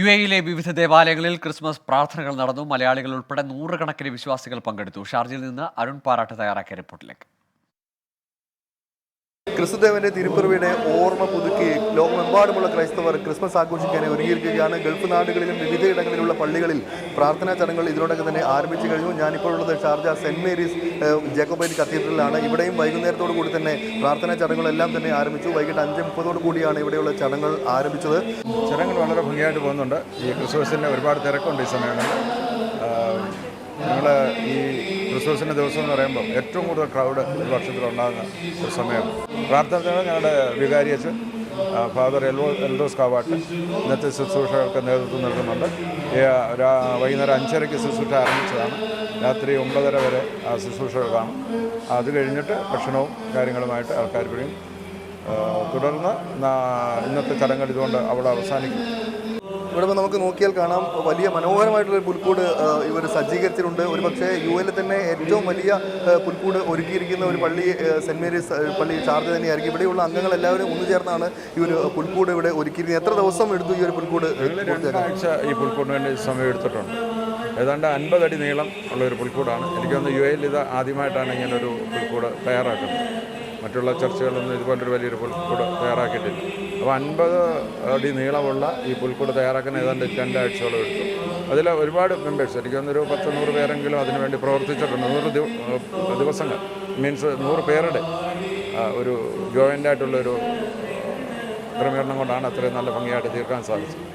U എയിലെ വിവിധ ദേവാലയങ്ങളിൽ ക്രിസ്മസ് പ്രാർത്ഥനകൾ നടന്നു. മലയാളികൾ ഉൾപ്പെടെ നൂറുകണക്കിന് വിശ്വാസികൾ പങ്കെടുത്തു. ഷാർജയിൽ നിന്ന് അരുൺ പാറാട്ട് തയ്യാറാക്കിയ റിപ്പോർട്ടിലേക്ക്. ക്രിസ്തുദേവന്റെ തിരുപ്പിറവിയുടെ ഓർമ്മ പുതുക്കി ലോകമെമ്പാടുമുള്ള ക്രൈസ്തവർ ക്രിസ്മസ് ആഘോഷിക്കാനായി ഒരുങ്ങിയിരിക്കുകയാണ്. ഗൾഫ് നാടുകളിലും വിവിധയിടങ്ങളിലുള്ള പള്ളികളിൽ പ്രാർത്ഥനാ ചടങ്ങുകൾ ഇതിനോടൊക്കെ തന്നെ ആരംഭിച്ചു കഴിഞ്ഞു. ഞാനിപ്പോൾ ഉള്ളത് ഷാർജ സെന്റ് മേരീസ് ജേക്കോബൈൻ കത്തീഡ്രലിലാണ്. ഇവിടെയും വൈകുന്നേരത്തോടു കൂടി തന്നെ പ്രാർത്ഥനാ ചടങ്ങുകളെല്ലാം തന്നെ ആരംഭിച്ചു. വൈകിട്ട് അഞ്ച് മുപ്പതോടു കൂടിയാണ് ഇവിടെയുള്ള ചടങ്ങുകൾ ആരംഭിച്ചത്. ചടങ്ങുകൾ വളരെ ഭംഗിയായിട്ട് പോകുന്നുണ്ട്. ഈ ക്രിസ്മസിന് ഒരുപാട് തിരക്കുണ്ട് ഈ സമയങ്ങളിൽ. ഞങ്ങൾ ഈ ക്രിസ്മസിന്റെ ദിവസം എന്ന് പറയുമ്പോൾ ഏറ്റവും കൂടുതൽ ക്രൗഡ് ഒരു വർഷത്തിലുണ്ടാകുന്ന ഒരു സമയമാണ് പ്രാർത്ഥന ഞങ്ങളുടെ വികാരി അച്ഛൻ ഫാദർ എൽവോ എൽഡോസ് കാവാട്ട് ഇന്നത്തെ ശുശ്രൂഷകൾക്ക് നേതൃത്വം നൽകുന്നുണ്ട്. വൈകുന്നേരം അഞ്ചരയ്ക്ക് ശുശ്രൂഷ ആരംഭിച്ചതാണ്. രാത്രി ഒമ്പതര വരെ ആ ശുശ്രൂഷകൾ കാണും. അത് കഴിഞ്ഞിട്ട് ഭക്ഷണവും കാര്യങ്ങളുമായിട്ട് ആൾക്കാർ വരും തുടർന്ന് ഇന്നത്തെ ചടങ്ങ് ഇതുകൊണ്ട് അവിടെ അവസാനിക്കും. ഇവിടെ നമുക്ക് നോക്കിയാൽ കാണാം വലിയ മനോഹരമായിട്ടുള്ള ഒരു പുൽക്കൂട് ഇവർ സജ്ജീകരിച്ചിട്ടുണ്ട്. ഒരു പക്ഷേ യു എൽ തന്നെ ഏറ്റവും വലിയ പുൽക്കൂട് ഒരുക്കിയിരിക്കുന്ന ഒരു പള്ളി സെന്റ് മേരീസ് പള്ളി ചാർജ് തന്നെയായിരിക്കും. ഇവിടെയുള്ള അംഗങ്ങൾ എല്ലാവരും ഒന്നു ചേർന്നാണ് ഈ ഒരു പുൽക്കൂട് ഇവിടെ ഒരുക്കിയിരിക്കുന്നത്. എത്ര ദിവസം എടുത്തു ഈ ഒരു പുൽക്കൂട് രണ്ടാഴ്ച ഈ പുൽക്കൂടിന് വേണ്ടി സമയം എടുത്തിട്ടുണ്ട്. ഏതാണ്ട് അൻപത് അടി നീളം ഉള്ള ഒരു പുൽക്കൂടാണ്. എനിക്ക് തോന്നുന്നു യു എയിൽ ഇത് ആദ്യമായിട്ടാണ് ഇങ്ങനൊരു പുൽക്കൂട് തയ്യാറാക്കുന്നത്. മറ്റുള്ള ചർച്ചകളൊന്നും ഇതുപോലൊരു വലിയൊരു പുൽക്കൂട് തയ്യാറാക്കിയിട്ടില്ല. അപ്പോൾ അൻപത് അടി നീളമുള്ള ഈ പുൽക്കൂട് തയ്യാറാക്കാൻ ഏതാണ്ട് രണ്ടാഴ്ചയോളം എടുത്തു. അതിൽ ഒരുപാട് മെമ്പേഴ്സ് എനിക്ക് തന്നൊരു പത്ത് നൂറ് പേരെങ്കിലും അതിനുവേണ്ടി പ്രവർത്തിച്ചിട്ടുണ്ട്. നൂറ് ദിവ ദിവസങ്ങൾ മീൻസ് നൂറ് പേരുടെ ഒരു ജോയിന്റായിട്ടുള്ളൊരു ക്രമീകരണം കൊണ്ടാണ് അത്രയും നല്ല ഭംഗിയായിട്ട് തീർക്കാൻ സാധിച്ചത്.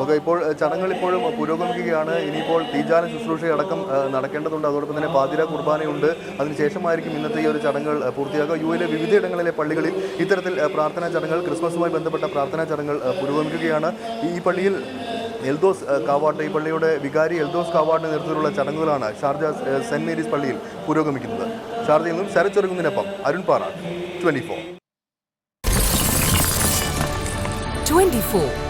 ഓക്കെ ഇപ്പോൾ ചടങ്ങുകൾ ഇപ്പോഴും പുരോഗമിക്കുകയാണ്. ഇനിയിപ്പോൾ തീജാന ശുശ്രൂഷയടക്കം നടക്കേണ്ടതുണ്ട്. അതോടൊപ്പം തന്നെ പാതിര കുർബാനയുണ്ട്. അതിനുശേഷമായിരിക്കും ഇന്നത്തെ ഈ ഒരു ചടങ്ങുകൾ പൂർത്തിയാക്കുക. യു എയിലെ വിവിധയിടങ്ങളിലെ പള്ളികളിൽ ഇത്തരത്തിൽ പ്രാർത്ഥനാ ചടങ്ങുകൾ ക്രിസ്മസുമായി ബന്ധപ്പെട്ട പ്രാർത്ഥനാ ചടങ്ങുകൾ പുരോഗമിക്കുകയാണ്. ഈ പള്ളിയിൽ എൽദോസ് കാവാട്ട് ഈ പള്ളിയുടെ വികാരി എൽദോസ് കാവാട്ട് നേതൃത്വത്തിലുള്ള ചടങ്ങുകളാണ് ഷാർജ സെന്റ് മേരീസ് പള്ളിയിൽ പുരോഗമിക്കുന്നത്. ഷാർജയിൽ നിന്നും ശരച്ചൊരുങ്ങുന്നതിനൊപ്പം അരുൺ പാറ ട്വന്റി ഫോർ 24